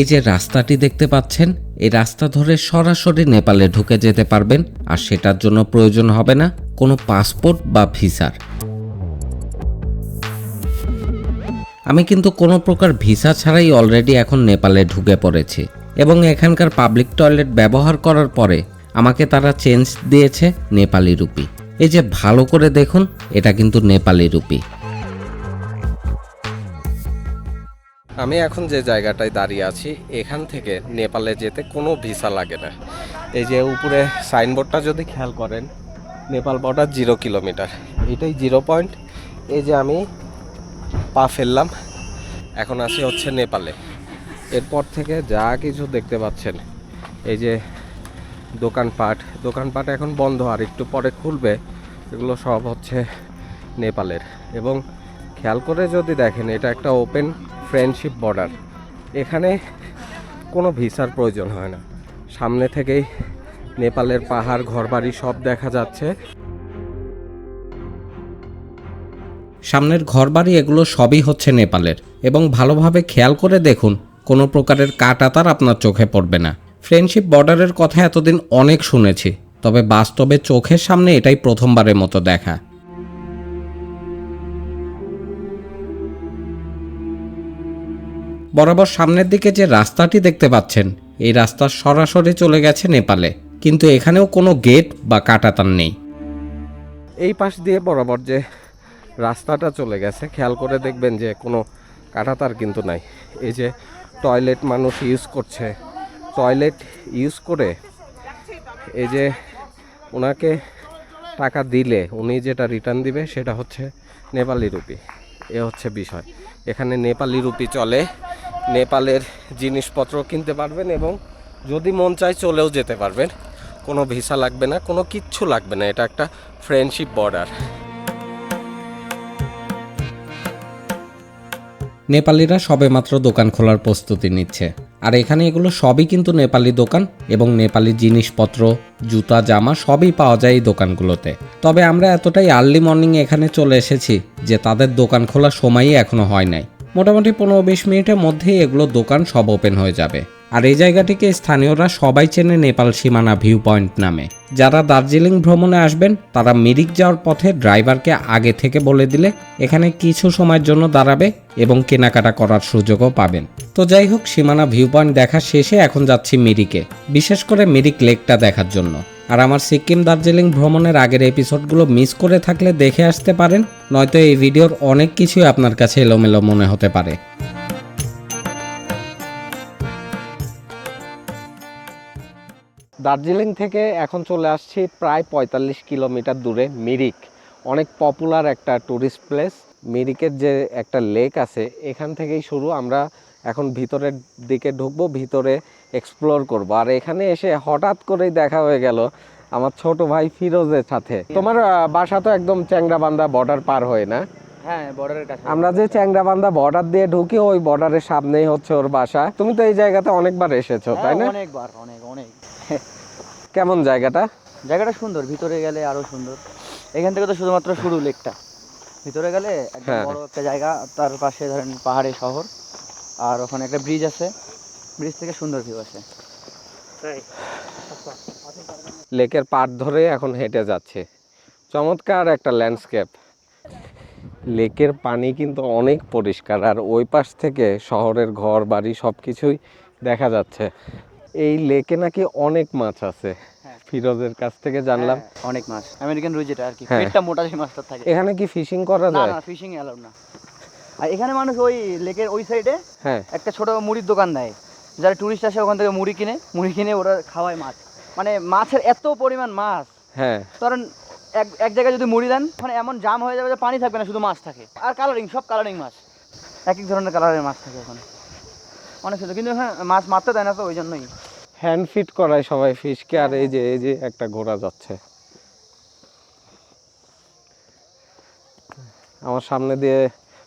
এই যে রাস্তাটি দেখতে পাচ্ছেন, এই রাস্তা ধরে সরাসরি নেপালে ঢুকে যেতে পারবেন, আর সেটার জন্য প্রয়োজন হবে না কোনো পাসপোর্ট বা ভিসার। আমি কিন্তু কোনো প্রকার ভিসা ছাড়াই অলরেডি এখন নেপালে ঢুকে পড়েছি এবং এখানকার পাবলিক টয়লেট ব্যবহার করার পরে আমাকে তারা চেঞ্জ দিয়েছে নেপালি রুপি। এই যে ভালো করে দেখুন, এটা কিন্তু নেপালি রুপি। আমি এখন যে জায়গাটায় দাঁড়িয়ে আছি, এখান থেকে নেপালে যেতে কোনো ভিসা লাগে না। এই যে উপরে সাইনবোর্ডটা যদি খেয়াল করেন, নেপাল বর্ডার জিরো কিলোমিটার এটাই জিরো পয়েন্ট এই যে আমি পা ফেললাম, এখন আসি হচ্ছে নেপালে। এরপর থেকে যা কিছু দেখতে পাচ্ছেন, এই যে দোকানপাট। দোকানপাট এখন বন্ধ, আর একটু পরে খুলবে। এগুলো সব হচ্ছে নেপালের। এবং খেয়াল করে যদি দেখেন, এটা একটা ওপেন ফ্রেন্ডশিপ বর্ডার এখানে কোনো ভিসার প্রয়োজন হয় না। সামনে থেকেই নেপালের পাহাড়, ঘরবাড়ি সব দেখা যাচ্ছে। সামনের ঘরবাড়ি এগুলো সবই হচ্ছে নেপালের। এবং ভালোভাবে খেয়াল করে দেখুন, কোনো প্রকারের কাটাতার আপনার চোখে পড়বে না। ফ্রেন্ডশিপ বর্ডারের কথা এতদিন অনেক শুনেছি, তবে বাস্তবে চোখের সামনে এটাই প্রথমবারের মতো দেখা। বরাবর সামনের দিকে যে রাস্তাটি দেখতে পাচ্ছেন, এই রাস্তা সরাসরি চলে গেছে নেপালে, কিন্তু এখানেও কোনো গেট বা কাটাতার নেই। এই পাশ দিয়ে বরাবর যে রাস্তাটা চলে গেছে, খেয়াল করে দেখবেন যে কোনো কাটাতার কিন্তু নাই। এই যে টয়লেট মানুষ ইউজ করছে, টয়লেট ইউজ করে এই যে ওনাকে টাকা দিলে, উনি যেটা রিটার্ন দিবে সেটা হচ্ছে নেপালি রুপি। এ হচ্ছে বিষয়। এখানে নেপালি রুপি চলে নেপালের জিনিসপত্র কিনতে পারবেন এবং যদি মন চায় চলেও যেতে পারবেন। কোনো ভিসা লাগবে না, কোনো কিচ্ছু লাগবে না, এটা একটা ফ্রেন্ডশিপ বর্ডার নেপালিরা সবেমাত্র দোকান খোলার প্রস্তুতি নিচ্ছে। আর এখানে এগুলো সবই কিন্তু নেপালি দোকান এবং নেপালি জিনিসপত্র, জুতা, জামা সবই পাওয়া যায় এই দোকানগুলোতে। তবে আমরা এতটাই আর্লি মর্নিং এখানে চলে এসেছি যে তাদের দোকান খোলার সময়ই এখনও হয় নাই। মোটামুটি পনেরো বিশ মিনিটের মধ্যেই এগুলো দোকান সব ওপেন হয়ে যাবে। আর এই জায়গাটিকে স্থানীয়রা সবাই চেনে নেপাল সীমানা ভিউ পয়েন্ট নামে। যারা দার্জিলিং ভ্রমণে আসবেন, তারা মিরিক যাওয়ার পথে ড্রাইভারকে আগে থেকে বলে দিলে এখানে কিছু সময়ের জন্য দাঁড়াবে এবং কেনাকাটা করার সুযোগও পাবেন। তো যাই হোক, সীমানা ভিউ পয়েন্ট দেখা শেষে এখন যাচ্ছি মিরিকে, বিশেষ করে মিরিক লেকটা দেখার জন্য। আর আমার সিকিম দার্জিলিং ভ্রমণের আগের এপিসোডগুলো মিস করে থাকলে দেখে আসতে পারেন, নয়তো এই ভিডিওর অনেক কিছুই আপনার কাছে এলোমেলো মনে হতে পারে। দার্জিলিং থেকে এখন চলে আসছি প্রায় পঁয়তাল্লিশ কিলোমিটার দূরে মিরিক। অনেক পপুলার একটা ট্যুরিস্ট প্লেস মিরিকের যে একটা লেক আছে এখান থেকেই শুরু। আমরা এখন ভিতরের দিকে ঢুকবো ভিতরে এক্সপ্লোর করব। আর এখানে এসে হঠাৎ করেই দেখা হয়ে গেল আমার ছোট ভাই ফিরোজের সাথে। তোমার বাসা তো একদম চ্যাংরাবান্ধা বর্ডার পার হয়ে না? হ্যাঁ বর্ডারের কাছে। আমরা যে চ্যাংরাবান্ধা বর্ডার দিয়ে ঢুকি ওই বর্ডারের সামনেই হচ্ছে ওর বাসা। তুমি তো এই জায়গাতে অনেকবার এসেছ তাই না? হ্যাঁ, অনেকবার অনেক অনেক। কেমন জায়গাটা? জায়গাটা সুন্দর ভিতরে গেলে আরও সুন্দর। এখান থেকে তো শুধুমাত্র শুরু লেকটা। ভিতরে গেলে একদম হ্যাঁ। বড় একটা জায়গা তার পাশে ধরেন পাহাড়ে শহর আর ওখানে একটা ব্রিজ আছে। ব্রিজ থেকে সুন্দর ভিউ আছে লেকের পাড় ধরে এখন হেঁটে যাচ্ছে। চমৎকার একটা ল্যান্ডস্কেপ লেকের পানি কিন্তু অনেক পরিষ্কার আর ওই পাশ থেকে শহরের ঘর বাড়ি সব কিছুই দেখা যাচ্ছে। এই লেকে নাকি অনেক মাছ আছে। ফিরোজের কাছ থেকে জানলাম। হ্যাঁ, অনেক মাছ। আমেরিকান রুই যেটা আর কি। হ্যাঁ। পেটটা মোটা যে মাছটা থাকে। এখানে কি ফিশিং করা যায়? না ফিশিং অ্যালাউড না। আর এখানে মানুষ ওই লেকের ওই সাইডে হ্যাঁ। একটা ছোট মুড়ির দোকান দেয়। যারা টুরিস্ট আসে ওখান থেকে মুড়ি কিনে মুড়ি কিনে ওরা খাওয়ায় মাছ। মানে মাছের এত পরিমাণ মাছ। হ্যাঁ। ধরেন এক এক জায়গায় যদি মুড়ি দেন ওখানে এমন জাম হয়ে যাবে যে পানি থাকবে না শুধু মাছ থাকে। আর কালারিং সব কালারিং মাছ। এক এক ধরনের কালারের মাছ থাকে ওখানে। অনেক সুন্দর। কিন্তু হ্যাঁ মাছ মারতে দেয় না তো ওই জন্যই। হ্যান্ড ফিট করায় সবাই ফিশকে আর এই যে এই যে একটা ঘোড়া যাচ্ছে। আমার সামনে দিয়ে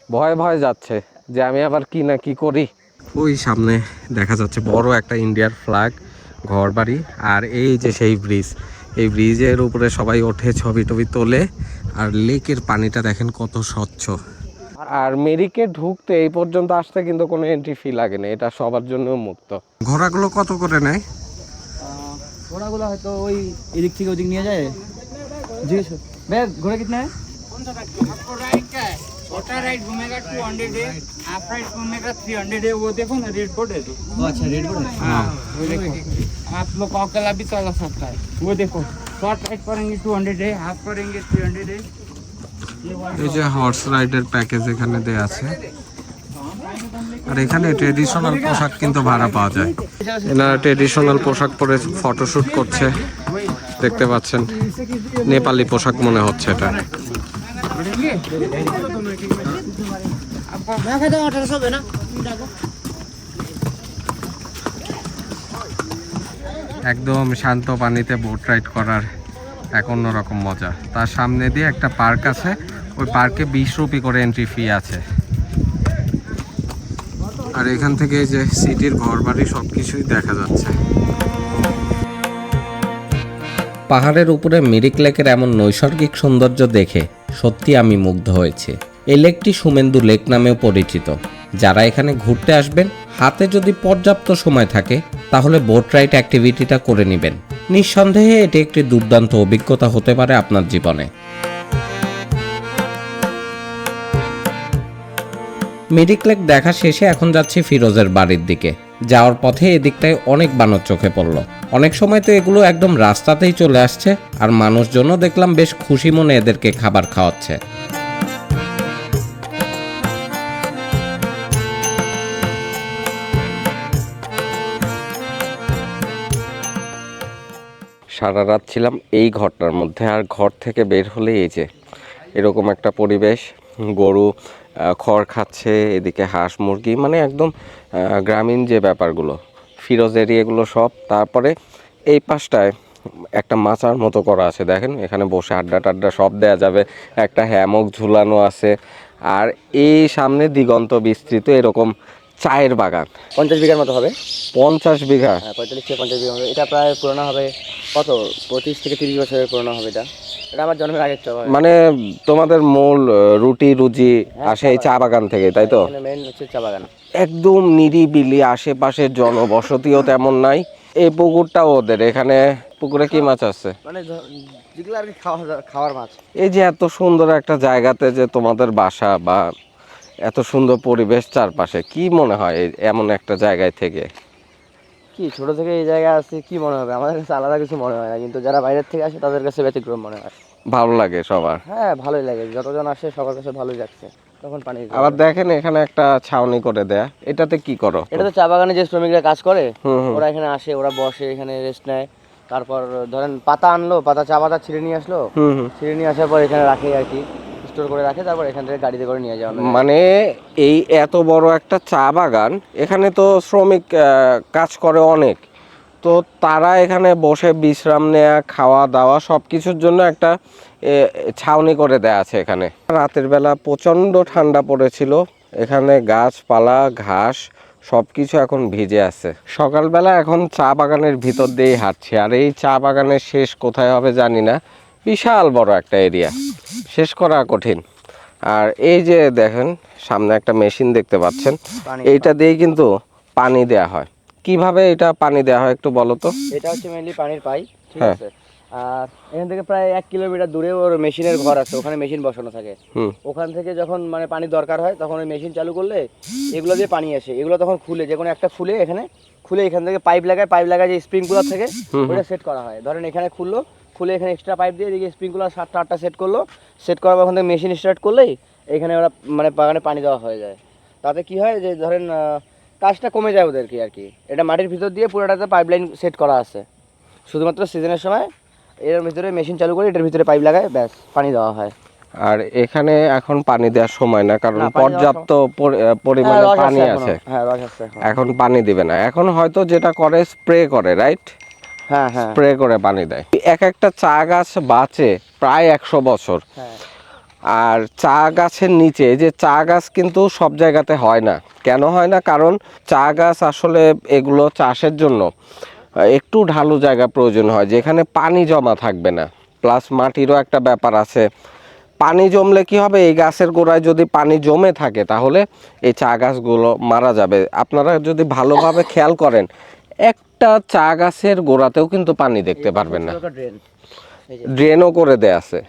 ভয়ে ভয়ে যাচ্ছে যে আমি আবার কি না কি করি। ওই সামনে দেখা যাচ্ছে বড় একটা ইন্ডিয়ার ফ্ল্যাগ ঘর বাড়ি আর এই যে সেই ব্রিজ এই ব্রিজের উপরে সবাই ওঠে ছবি টবি তোলে, আর লেকের পানিটা দেখেন কত স্বচ্ছ। আর আর মেরিকে ঢুকতে এই পর্যন্ত আসতে কিন্তু কোনো এন্ট্রি ফি লাগে না এটা সবার জন্য মুক্ত ঘোড়াগুলো কত করে নেয় ঘোড়াগুলো হয়তো ওই এদিক থেকে ওদিক নিয়ে যায় জিজ্ঞেস কর। ভাই ঘোড়া কিতনা है आपको राइड का है छोटा राइड घूमेगा टू हंड्रेड है हाफ राइड घूमेगा थ्री हंड्रेड है वो देखो ना रेड बोर्ड है तो ও আচ্ছা রেড করে हाँ वो देखो आप लोग का अकेला भी चला सकता है वो देखो शॉर्ट राइड करेंगे टू हंड्रेड है हाफ करेंगे थ्री हंड्रेड है ये वाला এই যে হর্স রাইডের প্যাকেজ এখানে দেয়া আছে। আর এখানে ট্রেডিশনাল পোশাক কিন্তু ভাড়া পাওয়া যায়। এনারা ট্রেডিশনাল পোশাক পরে ফটোশুট করছে। দেখতে পাচ্ছেন নেপালি পোশাক মনে হচ্ছে এটা। একদম শান্ত পানিতে বোট রাইড করার এক অন্যরকম মজা। তার সামনে দিয়ে একটা পার্ক আছে, ওই পার্কে বিশ রুপি করে এন্ট্রি ফি আছে। আর এখান থেকে যে সিটির ঘর বাড়ি সব কিছুই দেখা যাচ্ছে। পাহাড়ের উপরে মিরিক লেকের এমন নৈসর্গিক সৌন্দর্য দেখে সত্যি আমি মুগ্ধ হয়েছি। এই লেকটি সুমেন্দু লেক নামেও পরিচিত। যারা এখানে ঘুরতে আসবেন, হাতে যদি পর্যাপ্ত সময় থাকে, তাহলে বোট রাইড অ্যাক্টিভিটিটা করে নেবেন। নিঃসন্দেহে এটি একটি দুর্দান্ত অভিজ্ঞতা হতে পারে আপনার জীবনে। মিরিক লেক দেখা শেষে এখন যাচ্ছি ফিরোজের বাড়ির দিকে। যাওয়ার পথে এদিকটায় অনেক বানর চোখে পড়ল। অনেক সময় তো এগুলো একদম রাস্তাতেই চলে আসছে, আর মানুষজনও দেখলাম বেশ খুশি মনে এদেরকে খাবার খাওয়াচ্ছে। সারা রাত ছিলাম এই ঘরটার মধ্যে। আর ঘর থেকে বের হলে এই যে এরকম একটা পরিবেশ, গরু খড় খাচ্ছে, এদিকে হাঁস মুরগি মানে একদম গ্রামীণ যে ব্যাপারগুলো, ফিরোজ এরিয়াগুলো সব। তারপরে এই পাশটায় একটা মাচার মতো করা আছে, দেখেন, এখানে বসে আড্ডা টাড্ডা সব দেয়া যাবে। একটা হ্যামক ঝুলানো আছে। আর এই সামনে দিগন্ত বিস্তৃত এরকম চায়ের বাগান। পঞ্চাশ বিঘার মতো হবে? পঞ্চাশ বিঘা। হ্যাঁ পঁয়তাল্লিশ থেকে পঞ্চাশ বিঘা হবে। এটা প্রায় পুরোনো হবে কত? পঁচিশ থেকে তিরিশ বছরের পুরোনো হবে এটা। এটা আমার জন্মের আগের চা মানে তোমাদের মূল রুটি রুজি আসে এই চা বাগান। থেকে তাই তো? মেন হচ্ছে চা বাগান। একদম নিরিবিলি আশেপাশে জনবসতিও তেমন নাই। এই পুকুরটাও ওদের এখানে পুকুরে কি মাছ আছে? মানে যেগুলো আর কি খাওয়া খাওয়ার মাছ। এই যে এত সুন্দর একটা জায়গাতে যে তোমাদের বাসা বা এত সুন্দর পরিবেশ চারপাশে কি মনে হয় এমন একটা জায়গায় থেকে? কি ছোট থেকে এই জায়গায় আসছে কি মনে হবে? আমাদের কাছে আলাদা কিছু মনে হয় না কিন্তু যারা বাইরের থেকে আসে তাদের কাছে ব্যতিক্রম মনে হয়। ভালো লাগে সবার? হ্যাঁ ভালোই লাগে। যতজন আসে সবার কাছে ভালোই লাগছে তখন পানি আবার দেখেন এখানে একটা ছাউনি করে দেয়া এটাতে কি করো? এটা তো চা বাগানে যে শ্রমিকরা কাজ করে ওরা এখানে আসে ওরা বসে এখানে রেস্ট নেয়। তারপর ধরেন পাতা আনলো পাতা চা পাতা ছিঁড়ে নিয়ে আসলো। ছিঁড়ে নিয়ে আসার পর এখানে রাখে আর কি। স্টোর করে রাখে, তারপর এখান থেকে গাড়িতে করে নিয়ে যাওয়া মানে এই এত বড় একটা চা বাগান, এখানে তো শ্রমিক কাজ করে অনেক। তো তারা এখানে বসে বিশ্রাম নেওয়া খাওয়া দাওয়া সব কিছুর জন্য একটা ছাউনি করে দেয়া আছে এখানে। রাতের বেলা প্রচণ্ড ঠান্ডা পড়েছিল। এখানে গাছপালা, ঘাস সব কিছু এখন ভিজে আছে। সকালবেলা এখন চা বাগানের ভিতর দিয়েই হাঁটছি। আর এই চা বাগানের শেষ কোথায় হবে জানি না। বিশাল বড় একটা এরিয়া। শেষ করা কঠিন। আর এই যে দেখেন সামনে একটা মেশিন দেখতে পাচ্ছেন। এইটা দিয়ে কিন্তু পানি দেয়া হয়। কীভাবে এটা পানি দেয়া হয় একটু বলো তো? এটা হচ্ছে মেনলি পানির পাইপ ঠিক হ্যাঁ। আছে? আর এখান থেকে প্রায় এক কিলোমিটার দূরে ওর মেশিনের ঘর আছে ওখানে মেশিন বসানো থাকে। হুম। ওখান থেকে যখন মানে পানি দরকার হয় তখন ওই মেশিন চালু করলে এগুলো দিয়ে পানি আসে। এগুলো তখন খুলে যে কোনো একটা খুলে এখানে খুলে এখান থেকে পাইপ লাগায় পাইপ লাগায় যে স্প্রিংকুলার থেকে ওটা সেট করা হয়। ধরেন এখানে খুললো খুলে এখানে এক্সট্রা পাইপ দিয়ে এদিকে স্প্রিংকুলার সাতটা আটটা সেট করল। সেট করার পর ওখান থেকে মেশিন স্টার্ট করলেই এখানে ওরা মানে বাগানে পানি দেওয়া হয়ে যায়। তাতে কি হয় যে ধরেন কাজটা কমে যায় ওদের কি আর কি। এটা মাটির ভিতর দিয়ে পুরোটাতে পাইপ লাইন সেট করা আছে। শুধুমাত্র সিজনের সময় এর ভিতরে মেশিন চালু করে এটার ভিতরে পাইপ লাগায় ব্যাস পানি দেওয়া হয়। আর এখানে এখন পানি দেওয়ার সময় না কারণ পর্যাপ্ত হ্যাঁ, পরিমাণে পানি আছে। হ্যাঁ এখন। পানি দিবে না। এখন হয়তো যেটা করে স্প্রে করে রাইট স্প্রে করে পানি দেয়। এক একটা চা গাছ বাঁচে প্রায় একশো বছর। হ্যাঁ। আর চা গাছের নিচে যে চা গাছ কিন্তু সব জায়গাতে হয় না। কেন হয় না? কারণ চা গাছ আসলে এগুলো চাষের জন্য একটু ঢালু জায়গা প্রয়োজন হয় যেখানে পানি জমা থাকবে না। প্লাস মাটিরও একটা ব্যাপার আছে। পানি জমলে কি হবে? এই গাছের গোড়ায় যদি পানি জমে থাকে তাহলে এই চা গাছগুলো মারা যাবে। আপনারা যদি ভালোভাবে খেয়াল করেন একটা চা গাছের গোড়াতেও কিন্তু পানি দেখতে পারবেন না। ড্রেন ও ড্রেনও করে দেয়া আছে।